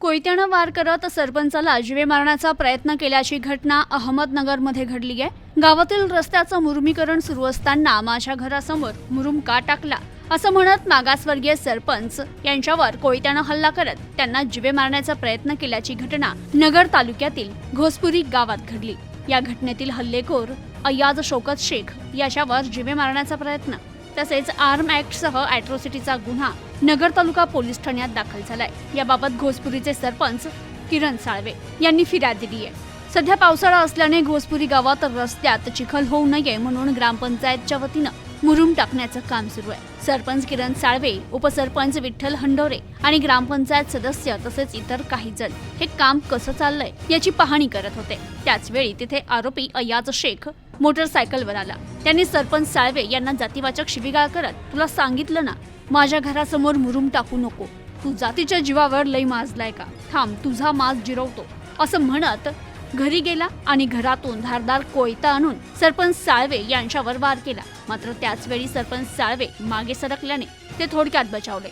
कोयत्यानं वार करत सरपंचाला जीवे मारण्याचा प्रयत्न केल्याची घटना अहमदनगरमध्ये घडली आहे. गावातील रस्त्याचं मुरुमीकरण सुरू असताना माझ्या घरासमोर मुरुम का टाकला? असं म्हणत मागासवर्गीय सरपंच यांच्यावर कोयत्यानं हल्ला करत त्यांना जीवे मारण्याचा प्रयत्न केल्याची घटना नगर तालुक्यातील घोसपुरी गावात घडली. या घटनेतील हल्लेखोर अय्याज शोकत शेख याच्यावर जीवे मारण्याचा प्रयत्न तसेच आर्म ऍक्टसह अॅट्रोसिटीचा गुन्हा नगर तालुका पोलीस ठाण्यात दाखल झालाय. याबाबत घोसपुरीचे सरपंच किरण साळवे यांनी फिर्याद दिली आहे. सध्या पावसाळा असल्याने घोसपुरी गावात रस्त्यात चिखल होऊ नये म्हणून ग्रामपंचायतच्या वतीनं मुरुम टाकण्याचं काम सुरू आहे. सरपंच किरण साळवे उपसरपंच विठ्ठल हंडोरे आणि ग्रामपंचायत सदस्य तसेच इतर काही जण हे काम कसं चाललंय याची पाहणी करत होते. त्याचवेळी तिथे आरोपी अयाज शेख मोटरसायकलवर आला त्यांनी सरपंच साळवे यांना जातीवाचक शिवीगाळ करत तुला सांगितलं ना माझ्या घरासमोर मुरुम टाकू नको. तू जातीच्या जीवावर लई माजलाय का? थांब तुझा माज जिरवतो. असं म्हणत घरी गेला आणि घरातून धारदार कोयता आणून सरपंच साळवे यांच्यावर वार केला. मात्र त्याच वेळी सरपंच साळवे मागे सरकल्याने ते थोडक्यात बचावले.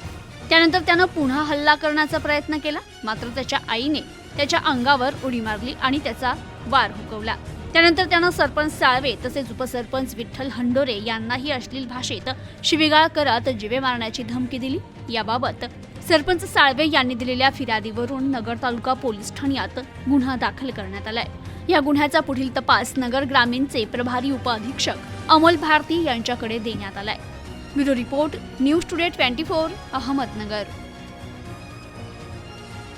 त्यानंतर त्यानं पुन्हा हल्ला करण्याचा प्रयत्न केला. मात्र त्याच्या आईने त्याच्या अंगावर उडी मारली आणि त्याचा वार हुकवला. त्यानंतर त्यानं सरपंच साळवे तसेच उपसरपंच विठ्ठल हंडोरे यांनाही अश्लील भाषेत शिवीगाळ करत जिवे मारण्याची धमकी दिली. याबाबत सरपंच साळवे यांनी दिलेल्या फिर्यादीवरून नगर तालुका पोलीस ठाण्यात गुन्हा दाखल करण्यात आलाय. या गुन्ह्याचा पुढील तपास नगर ग्रामीणचे प्रभारी उपअधीक्षक अमोल भारती यांच्याकडे देण्यात आलाय. Bureau report news today twenty four Ahmednagar.